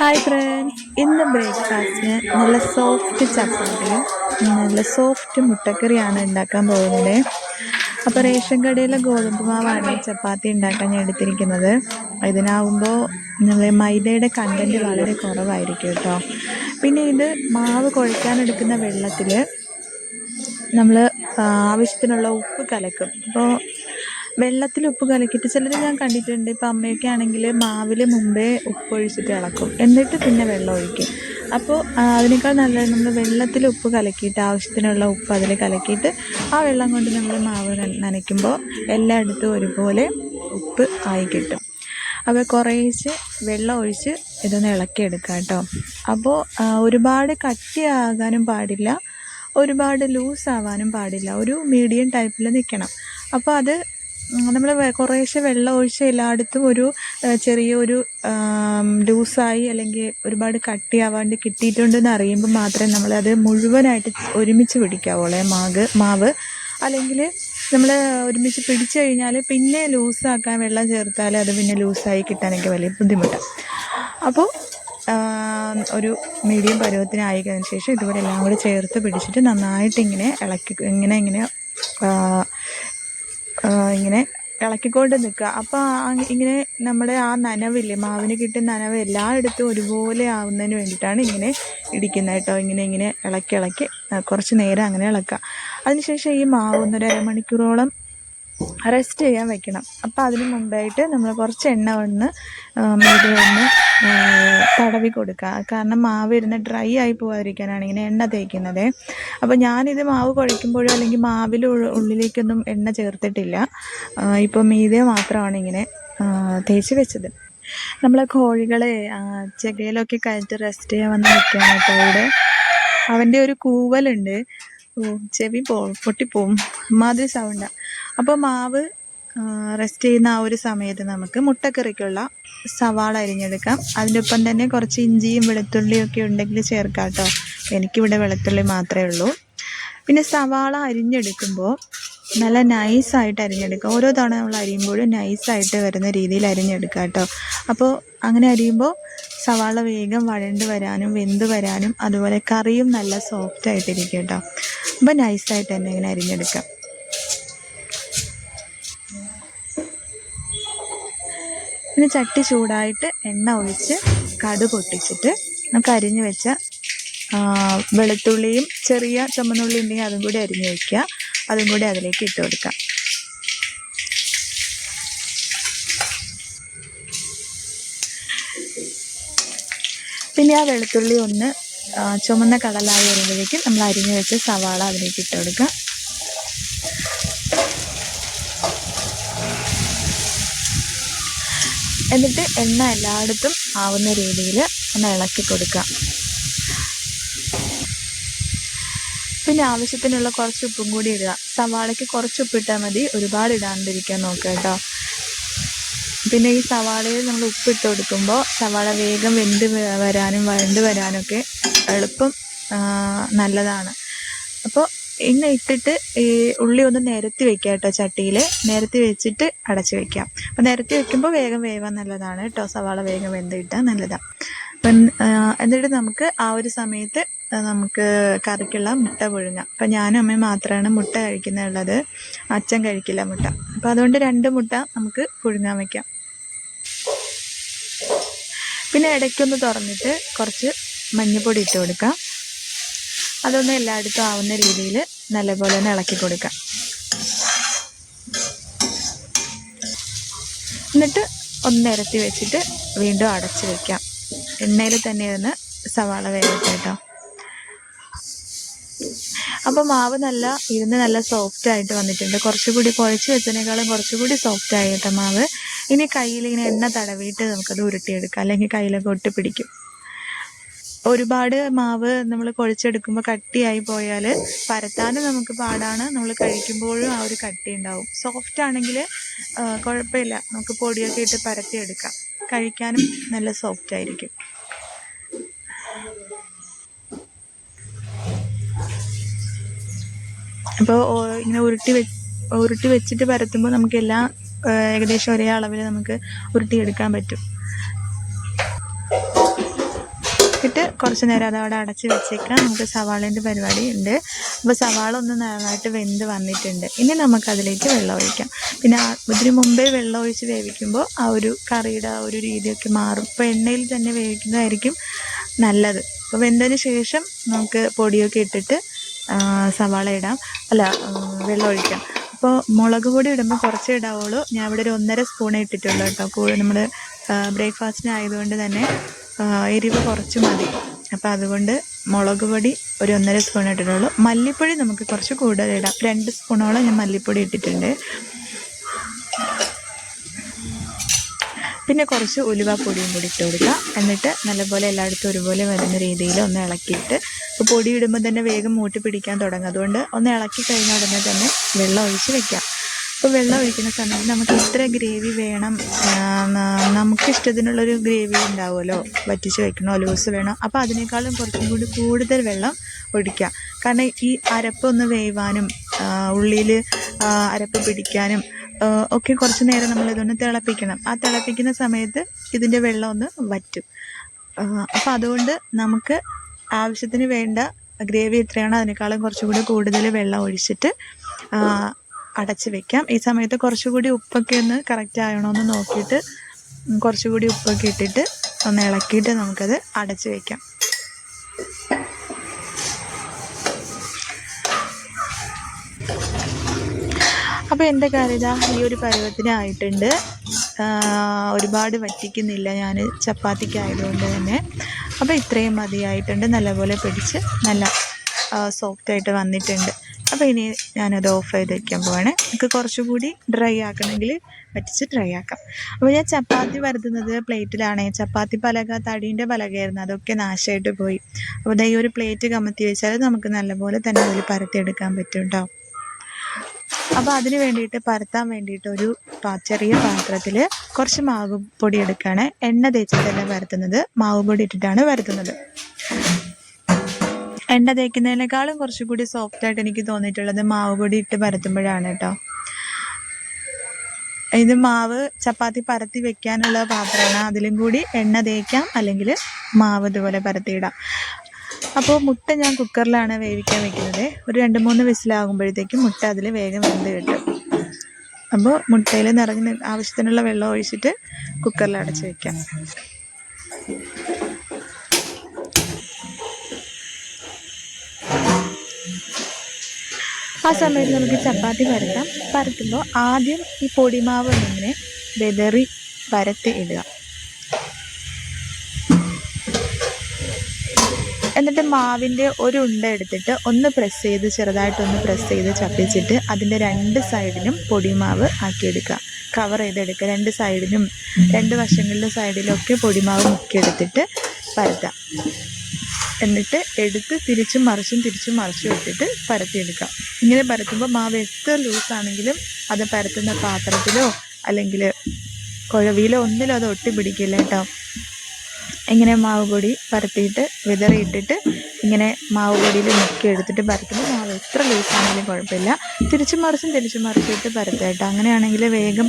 Hi friends ഇന്ന് ബ്രേക്ക്ഫാസ്റ്റിന് നല്ല സോഫ്റ്റ് ചപ്പാത്തിയും നല്ല സോഫ്റ്റ് മുട്ടക്കറിയാണ് ഉണ്ടാക്കാൻ പോകുന്നത്. അപ്പോൾ റേഷൻ കടയിലെ ഗോതമ്പ് മാവാണ് ചപ്പാത്തി ഉണ്ടാക്കാൻ ഞാൻ എടുത്തിരിക്കുന്നത്. ഇതിനാവുമ്പോൾ നമ്മൾ മൈദയുടെ കണ്ടന്റ് വളരെ കുറവായിരിക്കും കേട്ടോ. പിന്നെ ഇത് മാവ് കുഴക്കാനെടുക്കുന്ന വെള്ളത്തിൽ നമ്മൾ ആവശ്യത്തിനുള്ള ഉപ്പ് കലക്കും. അപ്പോൾ വെള്ളത്തിൽ ഉപ്പ് കലക്കിയിട്ട് ചിലർ ഞാൻ കണ്ടിട്ടുണ്ട്. ഇപ്പം അമ്മയൊക്കെ ആണെങ്കിൽ മാവിൽ മുമ്പേ ഉപ്പ് ഒഴിച്ചിട്ട് ഇളക്കും. എന്നിട്ട് പിന്നെ വെള്ളം ഒഴിക്കും. അപ്പോൾ അതിനേക്കാൾ നല്ലത് നമ്മൾ വെള്ളത്തിൽ ഉപ്പ് കലക്കിയിട്ട് ആവശ്യത്തിനുള്ള ഉപ്പ് അതിൽ കലക്കിയിട്ട് ആ വെള്ളം കൊണ്ട് നമ്മൾ മാവ് നന- നനയ്ക്കുമ്പോൾ എല്ലായിടത്തും ഒരുപോലെ ഉപ്പ് ആയി കിട്ടും. അപ്പോൾ കുറേശ്ശെ വെള്ളം ഒഴിച്ച് ഇതൊന്ന് ഇളക്കിയെടുക്കാം കേട്ടോ. അപ്പോൾ ഒരുപാട് കട്ടിയാകാനും പാടില്ല. ഒരുപാട് ലൂസ് ആവാനും പാടില്ല. ഒരു മീഡിയം ടൈപ്പിൽ നിൽക്കണം അപ്പോൾ അത് നമ്മൾ കുറേശ്ശെ വെള്ളം ഒഴിച്ച് എല്ലായിടത്തും ഒരു ചെറിയൊരു ലൂസായി അല്ലെങ്കിൽ ഒരുപാട് കട്ടിയാവാണ്ട് കിട്ടിയിട്ടുണ്ടെന്ന് അറിയുമ്പോൾ മാത്രമേ നമ്മളത് മുഴുവനായിട്ട് ഒരുമിച്ച് പിടിക്കാവുള്ളേ മാവ് മാവ്. അല്ലെങ്കിൽ നമ്മൾ ഒരുമിച്ച് പിടിച്ചു കഴിഞ്ഞാൽ പിന്നെ ലൂസാക്കാൻ വെള്ളം ചേർത്താൽ അത് പിന്നെ ലൂസായി കിട്ടാനൊക്കെ വലിയ ബുദ്ധിമുട്ടാണ് അപ്പോൾ ഒരു മീഡിയം പരുവത്തിനായി കഴിഞ്ഞ ശേഷം ഇതുപോലെ എല്ലാം കൂടി ചേർത്ത് പിടിച്ചിട്ട് നന്നായിട്ട് ഇങ്ങനെ ഇളക്കി ഇങ്ങനെ ഇങ്ങനെ ഇങ്ങനെ ഇളക്കിക്കൊണ്ട് നിൽക്കുക. അപ്പോൾ ഇങ്ങനെ നമ്മുടെ ആ നനവില്ലേ മാവിന് കിട്ടുന്ന നനവ് എല്ലായിടത്തും ഒരുപോലെ ആവുന്നതിന് വേണ്ടിയിട്ടാണ് ഇങ്ങനെ ഇടിക്കുന്നത് കേട്ടോ. ഇങ്ങനെ ഇങ്ങനെ ഇളക്കി ഇളക്കി കുറച്ച് നേരം അങ്ങനെ ഇളക്കുക. അതിനുശേഷം ഈ മാവ് ഒന്നൊരു അരമണിക്കൂറോളം റെസ്റ്റ് ചെയ്യാൻ വെക്കണം. അപ്പോൾ അതിന് മുമ്പായിട്ട് നമ്മൾ കുറച്ച് എണ്ണ ഒന്ന് ഒന്ന് തടവി കൊടുക്കുക. കാരണം മാവ് ഇരുന്ന് ഡ്രൈ ആയി പോകാതിരിക്കാനാണ് ഇങ്ങനെ എണ്ണ തേക്കുന്നത്. അപ്പോൾ ഞാനിത് മാവ് കുഴയ്ക്കുമ്പോഴോ അല്ലെങ്കിൽ മാവിൽ ഉള്ളിലേക്കൊന്നും എണ്ണ ചേർത്തിട്ടില്ല. ഇപ്പോൾ മീതെ മാത്രമാണ് ഇങ്ങനെ തേച്ച് വെച്ചത്. നമ്മളെ കോഴികളെ ചെകയിലൊക്കെ കഴിഞ്ഞിട്ട് റെസ്റ്റ് ചെയ്യാൻ വന്ന് നിൽക്കുകയാണ് കേട്ടോ ഇവിടെ അവന്റെ ഒരു കൂവലുണ്ട്. ഓ ചെവി പോ പൊട്ടിപ്പോവും. മാതിരി സൗണ്ടാണ് അപ്പോൾ മാവ് റെസ്റ്റ് ചെയ്യുന്ന ആ ഒരു സമയത്ത് നമുക്ക് മുട്ടക്കറിക്കുള്ള സവാള അരിഞ്ഞെടുക്കാം. അതിന്റെ ഒപ്പം തന്നെ കുറച്ച് ഇഞ്ചിയും വെളുത്തുള്ളിയും ഒക്കെ ഉണ്ടെങ്കിൽ ചേർക്കാം കേട്ടോ. എനിക്കിവിടെ വെളുത്തുള്ളി മാത്രമേ ഉള്ളൂ. പിന്നെ സവാള അരിഞ്ഞെടുക്കുമ്പോൾ നല്ല നൈസായിട്ട് അരിഞ്ഞെടുക്കുക ഓരോ തവണ നമ്മൾ അരിയുമ്പോഴും നൈസായിട്ട് വരുന്ന രീതിയിൽ അരിഞ്ഞെടുക്കുക കേട്ടോ. അപ്പോൾ അങ്ങനെ അരിയുമ്പോൾ സവാള വേഗം വഴണ്ട് വരാനും വെന്ത് വരാനും അതുപോലെ കറിയും നല്ല സോഫ്റ്റ് ആയിട്ടിരിക്കും കേട്ടോ. അപ്പോൾ നൈസായിട്ട് തന്നെ ഇങ്ങനെ അരിഞ്ഞെടുക്കാം. പിന്നെ ചട്ടി ചൂടായിട്ട് എണ്ണ ഒഴിച്ച് കടു പൊട്ടിച്ചിട്ട് നമുക്ക് അരിഞ്ഞു വെച്ച വെളുത്തുള്ളിയും ചെറിയ ചുമന്നുള്ളി ഉണ്ടെങ്കിൽ അതും കൂടി അരിഞ്ഞു വയ്ക്കുക അതും കൂടി അതിലേക്ക് ഇട്ട് കൊടുക്കാം പിന്നെ ആ വെളുത്തുള്ളി ഒന്ന് ചുമന്ന കടലായി വരുമ്പോഴേക്കും നമ്മൾ അരിഞ്ഞു വെച്ച സവാള അതിലേക്ക് ഇട്ട് കൊടുക്കുക. എന്നിട്ട് എണ്ണ എല്ലായിടത്തും ആവുന്ന രീതിയിൽ ഒന്ന് ഇളക്കി കൊടുക്കാം പിന്നെ ആവശ്യത്തിനുള്ള കുറച്ച് ഉപ്പും കൂടി ഇടുക. സവാളയ്ക്ക് കുറച്ച് ഉപ്പിട്ടാൽ മതി. ഒരുപാട് ഇടാണ്ടിരിക്കാൻ നോക്കുക കേട്ടോ. പിന്നെ ഈ സവാളയിൽ നമ്മൾ ഉപ്പിട്ട് കൊടുക്കുമ്പോൾ സവാള വേഗം വെന്ത് വരാനും വഴണ്ട് വരാനൊക്കെ എളുപ്പം നല്ലതാണ്. അപ്പോൾ ഇങ്ങനെ ഇട്ടിട്ട് ഈ ഉള്ളി ഒന്ന് നിരത്തി വെക്കുക കേട്ടോ ചട്ടിയിൽ നിരത്തി വെച്ചിട്ട് അടച്ച് വെക്കാം. അപ്പം നിരത്തി വെക്കുമ്പോൾ വേഗം വേവാൻ നല്ലതാണ് കേട്ടോ. സവാള വേഗം വെന്ത് കിട്ടാൻ നല്ലതാണ് അപ്പം എന്നിട്ട് നമുക്ക് ആ ഒരു സമയത്ത് നമുക്ക് കറിക്കുള്ള മുട്ട പുഴുങ്ങാം. അപ്പം ഞാനും അമ്മയും മാത്രമാണ് മുട്ട കഴിക്കുന്നുള്ളത്. അച്ഛൻ കഴിക്കില്ല മുട്ട. അപ്പം അതുകൊണ്ട് രണ്ട് മുട്ട നമുക്ക് പുഴുങ്ങാൻ വയ്ക്കാം പിന്നെ ഇടയ്ക്കൊന്ന് തുറന്നിട്ട് കുറച്ച് മഞ്ഞൾപ്പൊടി ഇട്ട് കൊടുക്കാം. അതൊന്ന് എല്ലായിടത്തും ആവുന്ന രീതിയിൽ നല്ലപോലെ തന്നെ ഇളക്കി കൊടുക്കാം. എന്നിട്ട് ഒന്ന് നിരത്തി വെച്ചിട്ട് വീണ്ടും അടച്ച് വെക്കാം. എണ്ണയിൽ തന്നെ ഇരുന്ന് സവാള വേവട്ടെ കേട്ടോ. അപ്പോൾ മാവ് നല്ല ഇരുന്ന് നല്ല സോഫ്റ്റ് ആയിട്ട് വന്നിട്ടുണ്ട്. കുറച്ചുകൂടി കുഴച്ച് വെച്ചതിനേക്കാളും കുറച്ചുകൂടി സോഫ്റ്റ് ആയി കേട്ടോ മാവ്. ഇനി കയ്യിൽ ഇങ്ങനെ എണ്ണ തടവിയിട്ട് നമുക്കത് ഉരുട്ടിയെടുക്കാം. അല്ലെങ്കിൽ കയ്യിലൊക്കെ ഒട്ടി പിടിക്കും ഒരുപാട് മാവ് നമ്മൾ കുഴച്ചെടുക്കുമ്പോൾ കട്ടിയായി പോയാൽ പരത്താനും നമുക്ക് പാടാണ്. നമ്മൾ കഴിക്കുമ്പോഴും ആ ഒരു കട്ടി ഉണ്ടാവും. സോഫ്റ്റ് ആണെങ്കിൽ കുഴപ്പമില്ല. നമുക്ക് പൊടിയൊക്കെ ഇട്ട് പരത്തിയെടുക്കാം. കഴിക്കാനും നല്ല സോഫ്റ്റ് ആയിരിക്കും. അപ്പോൾ ഇങ്ങനെ ഉരുട്ടി വെ ഉരുട്ടി വെച്ചിട്ട് പരത്തുമ്പോൾ നമുക്കെല്ലാം ഏകദേശം ഒരേ അളവിൽ നമുക്ക് ഉരുട്ടിയെടുക്കാൻ പറ്റും. കുറച്ച് നേരം അത് അവിടെ അടച്ച് വെച്ചേക്കാം. നമുക്ക് സവാളേന്റെ പരിപാടി ഉണ്ട്. അപ്പോൾ സവാള ഒന്ന് നന്നായിട്ട് വെന്ത് വന്നിട്ടുണ്ട്. ഇനി നമുക്ക് അതിലേക്ക് വെള്ളം ഒഴിക്കാം. പിന്നെ ഇതിന് മുമ്പേ വെള്ളം ഒഴിച്ച് വേവിക്കുമ്പോൾ ആ ഒരു കറിയുടെ ആ ഒരു രീതിയൊക്കെ മാറും. ഇപ്പോൾ എണ്ണയിൽ തന്നെ വേവിക്കുന്നതായിരിക്കും നല്ലത്. അപ്പോൾ വെന്തതിന് ശേഷം നമുക്ക് പൊടിയൊക്കെ ഇട്ടിട്ട് സവാള ഇടാം. അല്ല വെള്ളം ഒഴിക്കാം. അപ്പോൾ മുളക് പൊടി ഇടുമ്പോൾ കുറച്ചേ ഇടാവുള്ളൂ. ഞാൻ ഇവിടെ ഒരു ഒന്നര സ്പൂണേ ഇട്ടിട്ടുള്ളൂ കേട്ടോ. കൂടുതൽ നമ്മൾ ബ്രേക്ക്ഫാസ്റ്റിന് ആയതുകൊണ്ട് തന്നെ എരിവ് കുറച്ച് മതി. അപ്പോൾ അതുകൊണ്ട് മുളക് പൊടി ഒരു ഒന്നര സ്പൂൺ ഇട്ടിട്ടുള്ളൂ. മല്ലിപ്പൊടി നമുക്ക് കുറച്ച് കൂടുതൽ ഇടാം. രണ്ട് സ്പൂണോളം ഞാൻ മല്ലിപ്പൊടി ഇട്ടിട്ടുണ്ട്. പിന്നെ കുറച്ച് ഉലുവാപ്പൊടിയും കൂടി ഇട്ട് കൊടുക്കുക എന്നിട്ട് നല്ലപോലെ എല്ലായിടത്തും ഒരുപോലെ വരുന്ന രീതിയിൽ ഒന്ന് ഇളക്കിയിട്ട് ഇപ്പോൾ പൊടി ഇടുമ്പോൾ തന്നെ വേഗം മൂട്ടി പിടിക്കാൻ തുടങ്ങും. അതുകൊണ്ട് ഒന്ന് ഇളക്കി കഴിഞ്ഞ ഉടനെ തന്നെ വെള്ളം ഒഴിച്ച് വെക്കാം. അപ്പോൾ വെള്ളം ഒഴിക്കുന്ന സമയത്ത് നമുക്ക് ഇത്ര ഗ്രേവി വേണം. നമുക്ക് ഇഷ്ടത്തിനുള്ളൊരു ഗ്രേവി ഉണ്ടാവുമല്ലോ. വറ്റിച്ച് വയ്ക്കണോ ലൂസ് വേണോ. അപ്പോൾ അതിനേക്കാളും കുറച്ചും കൂടി കൂടുതൽ വെള്ളം ഒഴിക്കുക. കാരണം ഈ അരപ്പ് ഒന്ന് വേവാനും ഉള്ളിയിൽ അരപ്പ് പിടിക്കാനും ഒക്കെ കുറച്ച് നേരം നമ്മളിതൊന്ന് തിളപ്പിക്കണം. ആ തിളപ്പിക്കുന്ന സമയത്ത് ഇതിന്റെ വെള്ളം ഒന്ന് വറ്റും. അപ്പോൾ അതുകൊണ്ട് നമുക്ക് ആവശ്യത്തിന് വേണ്ട ഗ്രേവി എത്രയാണോ അതിനേക്കാളും കുറച്ചും കൂടി കൂടുതൽ വെള്ളം ഒഴിച്ചിട്ട് അടച്ച് വെക്കാം. ഈ സമയത്ത് കുറച്ചുകൂടി ഉപ്പൊക്കെ ഒന്ന് കറക്റ്റ് ആയണോന്ന് നോക്കിയിട്ട് കുറച്ചുകൂടി ഉപ്പൊക്കെ ഇട്ടിട്ട് ഒന്ന് ഇളക്കിയിട്ട് നമുക്കത് അടച്ച് വെക്കാം. അപ്പോൾ എന്റെ കറിത ഈ ഒരു പരുവത്തിനായിട്ടുണ്ട് ഒരുപാട് വറ്റിക്കുന്നില്ല ഞാൻ ചപ്പാത്തിക്കായതുകൊണ്ട് തന്നെ. അപ്പോൾ ഇത്രയും മതിയായിട്ടുണ്ട്. നല്ലപോലെ പിടിച്ച് നല്ല സോഫ്റ്റായിട്ട് വന്നിട്ടുണ്ട്. അപ്പോൾ ഇനി ഞാനത് ഓഫ് ചെയ്ത് വയ്ക്കാൻ പോവാണ്. നമുക്ക് കുറച്ചുകൂടി ഡ്രൈ ആക്കണമെങ്കിൽ വറ്റിച്ച് ഡ്രൈ ആക്കാം. അപ്പോൾ ഞാൻ ചപ്പാത്തി വരുത്തുന്നത് പ്ലേറ്റിലാണ്. ചപ്പാത്തി പലക തടീന്റെ പലകയായിരുന്നു. അതൊക്കെ നാശമായിട്ട് പോയി. അപ്പോൾ ദൈവം ഒരു പ്ലേറ്റ് കമത്തി വെച്ചാൽ നമുക്ക് നല്ലപോലെ തന്നെ അതിൽ പരത്തിയെടുക്കാൻ പറ്റും കേട്ടോ അപ്പോൾ അതിന് വേണ്ടിയിട്ട് പരത്താൻ വേണ്ടിയിട്ട് ഒരു ചെറിയ പാത്രത്തിൽ കുറച്ച് മാവ് പൊടി എടുക്കുകയാണ്. എണ്ണ തേച്ചിട്ടല്ല പരത്തുന്നത്. മാവ് പൊടി ഇട്ടിട്ടാണ് പരത്തുന്നത്. എണ്ണ തേക്കുന്നതിനേക്കാളും കുറച്ചുകൂടി സോഫ്റ്റ് ആയിട്ട് എനിക്ക് തോന്നിയിട്ടുള്ളത് മാവ് പൊടി ഇട്ട് പരത്തുമ്പോഴാണ് കേട്ടോ. ഇത് മാവ് ചപ്പാത്തി പരത്തി വെക്കാനുള്ള പാത്രമാണ്. അതിലും കൂടി എണ്ണ തേക്കാം അല്ലെങ്കിൽ മാവ് ഇതുപോലെ പരത്തിയിടാം. അപ്പോൾ മുട്ട ഞാൻ കുക്കറിലാണ് വേവിക്കാൻ വെക്കുന്നത്. ഒരു രണ്ട് മൂന്ന് വിസിലാകുമ്പോഴത്തേക്കും മുട്ട അതിൽ വേഗം വെന്ത് കിട്ടും. അപ്പോൾ മുട്ടയിൽ നിറഞ്ഞ് ആവശ്യത്തിനുള്ള വെള്ളം ഒഴിച്ചിട്ട് കുക്കറിൽ അടച്ച് വെക്കാം. ആ സമയത്ത് നമുക്ക് ചപ്പാത്തി പരത്താം പരത്തുമ്പോൾ ആദ്യം ഈ പൊടിമാവ് ഇങ്ങനെ വെതറി പരത്തി ഇടുക. എന്നിട്ട് മാവിന്റെ ഒരു ഉണ്ട എടുത്തിട്ട് ഒന്ന് പ്രസ് ചെയ്ത് ചെറുതായിട്ടൊന്ന് പ്രസ് ചെയ്ത് ചപ്പിച്ചിട്ട് അതിന്റെ രണ്ട് സൈഡിലും പൊടിമാവ് ആക്കിയെടുക്കുക. കവർ ചെയ്തെടുക്കുക. രണ്ട് സൈഡിലും രണ്ട് വശങ്ങളിലും സൈഡിലൊക്കെ പൊടിമാവ് മുക്കിയെടുത്തിട്ട് പരത്താം. എന്നിട്ട് എടുത്ത് തിരിച്ചും മറിച്ചും തിരിച്ചും മറിച്ചും ഇട്ടിട്ട് പരത്തിയെടുക്കാം ഇങ്ങനെ പരത്തുമ്പോൾ മാവ് എത്ര ലൂസാണെങ്കിലും അത് പരത്തുന്ന പാത്രത്തിലോ അല്ലെങ്കിൽ കുഴവിയിലോ ഒന്നിലും അത് ഒട്ടി പിടിക്കില്ല കേട്ടോ. ഇങ്ങനെ മാവ് പൊടി പരത്തിയിട്ട് വിതറിയിട്ടിട്ട് ഇങ്ങനെ മാവ് പൊടിയിൽ മുക്കി എടുത്തിട്ട് പരത്തുമ്പോൾ മാവ് എത്ര ലൂസാണെങ്കിലും കുഴപ്പമില്ല. തിരിച്ചും മറിച്ചും തിരിച്ചും മറിച്ചിട്ട് പരത്തുക കേട്ടോ. അങ്ങനെയാണെങ്കിൽ വേഗം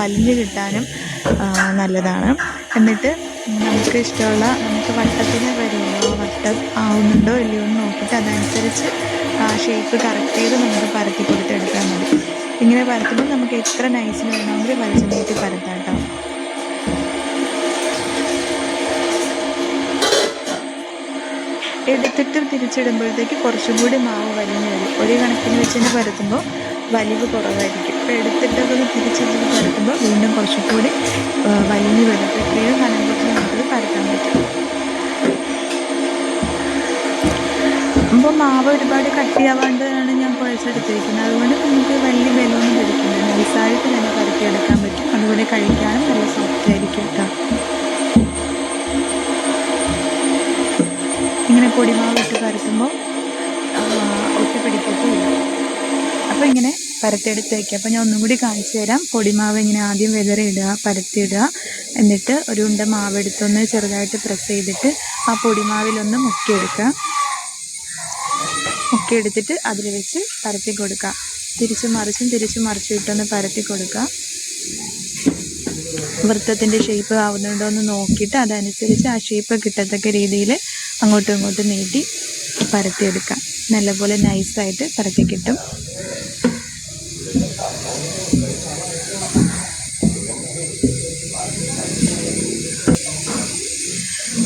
വലിഞ്ഞ് കിട്ടാനും നല്ലതാണ്. എന്നിട്ട് നമുക്ക് ഇഷ്ടമുള്ള നമുക്ക് വട്ടത്തിന് വരുമല്ലോ വട്ടം ആവുന്നുണ്ടോ ഇല്ലയോ എന്ന് നോക്കിയിട്ട് അതനുസരിച്ച് ആ ഷേപ്പ് കറക്റ്റ് ചെയ്ത് നമുക്ക് പരത്തി കൊടുത്തെടുത്താൽ മതി. ഇങ്ങനെ പരത്തുമ്പോൾ നമുക്ക് എത്ര നൈസിന് വേണമെങ്കിൽ വലിച്ചു നീട്ടി പരത്താം കേട്ടോ. എടുത്തിട്ട് തിരിച്ചിടുമ്പോഴത്തേക്ക് കുറച്ചും കൂടി മാവ് വലിഞ്ഞ് വരും. ഒരു കണക്കിന് വെച്ച് തന്നെ പരത്തുമ്പോൾ വലിവ് കുറവായിരിക്കും. അപ്പോൾ എടുത്തിട്ടൊക്കെ തിരിച്ചിട്ട് പരത്തുമ്പോൾ വീണ്ടും കുറച്ചും കൂടി വലിഞ്ഞ് വരും. അപ്പോൾ ഇത്രയും കനം കുറച്ച് നമുക്കത് പരത്താൻ പറ്റും. അപ്പോൾ മാവ് ഒരുപാട് കട്ടിയാവാണ്ടാണ് ഞാൻ കുഴച്ചെടുത്തിരിക്കുന്നത് അതുകൊണ്ട് നമുക്ക് വലിയ ബലമൊന്നും പിടിക്കില്ല നൈസായിട്ട് തന്നെ പരത്തിയെടുക്കാൻ പറ്റും. അതുപോലെ കഴിക്കാനും നല്ല സോഫ്റ്റ് ആയിരിക്കും കേട്ടോ. ഇങ്ങനെ പൊടിമാവ് ഇട്ട് പരത്തുമ്പോൾ ഒട്ടിപ്പിടിക്കത്തില്ല അപ്പോൾ ഇങ്ങനെ പരത്തിയെടുത്ത് വയ്ക്കുക അപ്പോൾ ഞാൻ ഒന്നും കൂടി കാണിച്ചു തരാം. പൊടിമാവ് ഇങ്ങനെ ആദ്യം വിതറിയിടുക പരത്തിയിടുക. എന്നിട്ട് ഒരു ഉണ്ട മാവ് എടുത്തൊന്ന് ചെറുതായിട്ട് പ്രസ് ചെയ്തിട്ട് ആ പൊടിമാവിലൊന്ന് മുക്കിയെടുക്കുക. മുക്കിയെടുത്തിട്ട് അതിൽ വെച്ച് പരത്തി കൊടുക്കുക. തിരിച്ചു മറിച്ചും തിരിച്ചു മറിച്ചും ഇട്ടൊന്ന് പരത്തി കൊടുക്കുക. വൃത്തത്തിന്റെ ഷേപ്പ് ആവുന്നുണ്ടോ എന്ന് നോക്കിയിട്ട് അതനുസരിച്ച് ആ ഷേപ്പ് കിട്ടത്തക്ക രീതിയിൽ അങ്ങോട്ടും ഇങ്ങോട്ടും നീട്ടി പരത്തിയെടുക്കാം. നല്ലപോലെ നൈസായിട്ട് പരത്തി കിട്ടും.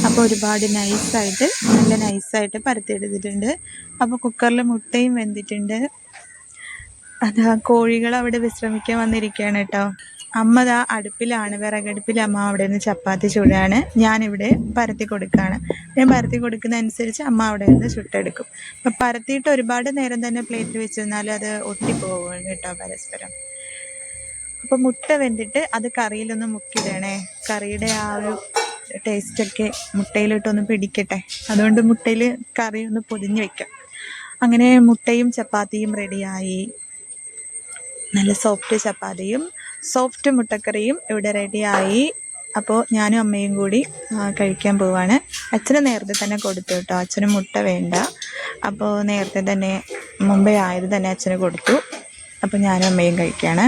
അപ്പോൾ ഒരുപാട് നൈസായിട്ട് നല്ല നൈസായിട്ട് പരത്തിയെടുത്തിട്ടുണ്ട്. അപ്പോൾ കുക്കറിൽ മുട്ടയും വെന്തിട്ടുണ്ട്. അതാ കോഴികൾ അവിടെ വിശ്രമിക്കാൻ വന്നിരിക്കുകയാണ് കേട്ടോ. അമ്മ ദാ അടുപ്പിലാണ് വിറകടുപ്പിൽ അമ്മ അവിടെ നിന്ന് ചപ്പാത്തി ചൂടാണ്. ഞാനിവിടെ പരത്തി കൊടുക്കുകയാണ് ഞാൻ പരത്തി കൊടുക്കുന്ന അനുസരിച്ച് അമ്മ അവിടെ നിന്ന് ചുട്ടെടുക്കും. അപ്പം പരത്തിയിട്ട് ഒരുപാട് നേരം തന്നെ പ്ലേറ്റിൽ വെച്ചിരുന്നാൽ അത് ഒട്ടിപ്പോകും കേട്ടോ പരസ്പരം. അപ്പോൾ മുട്ട വെന്തിട്ട് അത് കറിയിലൊന്ന് മുക്കിയിടണേ കറിയുടെ ആ ഒരു ടേസ്റ്റൊക്കെ മുട്ടയിലിട്ടൊന്ന് പിടിക്കട്ടെ. അതുകൊണ്ട് മുട്ടയിൽ കറി ഒന്ന് പൊതിഞ്ഞ് വെക്കാം. അങ്ങനെ മുട്ടയും ചപ്പാത്തിയും റെഡിയായി നല്ല സോഫ്റ്റ് ചപ്പാത്തിയും സോഫ്റ്റ് മുട്ടക്കറിയും ഇവിടെ റെഡിയായി അപ്പോൾ ഞാനും അമ്മയും കൂടി കഴിക്കാൻ പോവാണ്. അച്ഛന് നേരത്തെ തന്നെ കൊടുത്തു കേട്ടോ. അച്ഛന് മുട്ട വേണ്ട. അപ്പോൾ നേരത്തെ തന്നെ മുമ്പേ ആയത് തന്നെ അച്ഛന് കൊടുത്തു. അപ്പോൾ ഞാനും അമ്മയും കഴിക്കുകയാണ്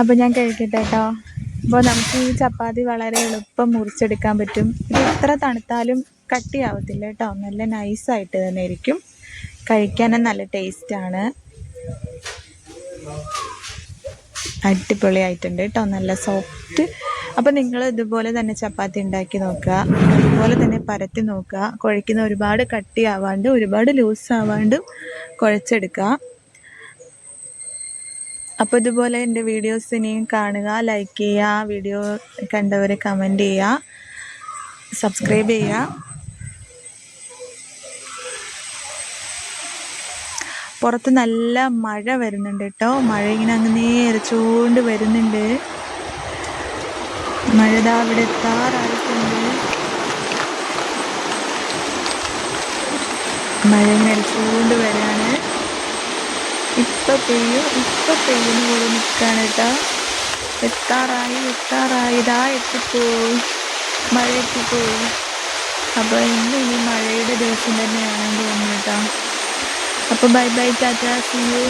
അപ്പോൾ ഞാൻ കഴിക്കട്ടെ കേട്ടോ. അപ്പോൾ നമുക്ക് ഈ ചപ്പാത്തി വളരെ എളുപ്പം മുറിച്ചെടുക്കാൻ പറ്റും. ഇത് എത്ര തണുത്താലും കട്ടിയാവത്തില്ല കേട്ടോ. നല്ല നൈസായിട്ട് തന്നെ ഇരിക്കും. കഴിക്കാനും നല്ല ടേസ്റ്റാണ് അടിപൊളിയായിട്ടുണ്ട് കേട്ടോ നല്ല സോഫ്റ്റ് അപ്പോൾ നിങ്ങൾ ഇതുപോലെ തന്നെ ചപ്പാത്തി ഉണ്ടാക്കി നോക്കുക. അതുപോലെ തന്നെ പരത്തി നോക്കുക. കുഴയ്ക്കുന്ന ഒരുപാട് കട്ടി ആവാണ്ട് ഒരുപാട് ലൂസ് ആവാണ്ടും കുഴച്ചെടുക്കുക. അപ്പോൾ ഇതുപോലെ എന്റെ വീഡിയോസ് ഇനിയും കാണുക. ലൈക്ക് ചെയ്യുക. വീഡിയോ കണ്ടവർ കമന്റ് ചെയ്യുക. സബ്സ്ക്രൈബ് ചെയ്യുക. പുറത്ത് നല്ല മഴ വരുന്നുണ്ട് കേട്ടോ. മഴ ഇങ്ങനെ അങ്ങനെ എരച്ചുകൊണ്ട് വരുന്നുണ്ട്. മഴ ദാ അവിടെ എത്താറായിട്ടുണ്ട്. മഴ ഇങ്ങനെ എരച്ചുകൊണ്ട് വരാണ്. ഇപ്പൊ പെയ്യും ഇപ്പൊ പെയ്യുന്ന പോലെ നിൽക്കാണ് കേട്ടോ. എത്താറായി എത്താറായി. ഇതാ എത്തിപ്പോയി. മഴ എത്തിപ്പോയി. അപ്പോൾ ഇന്ന് ഇനി മഴയുടെ ദിവസം തന്നെയാണെന്ന് തോന്നുന്നു കേട്ടോ. അപ്പോൾ bye bye tata see you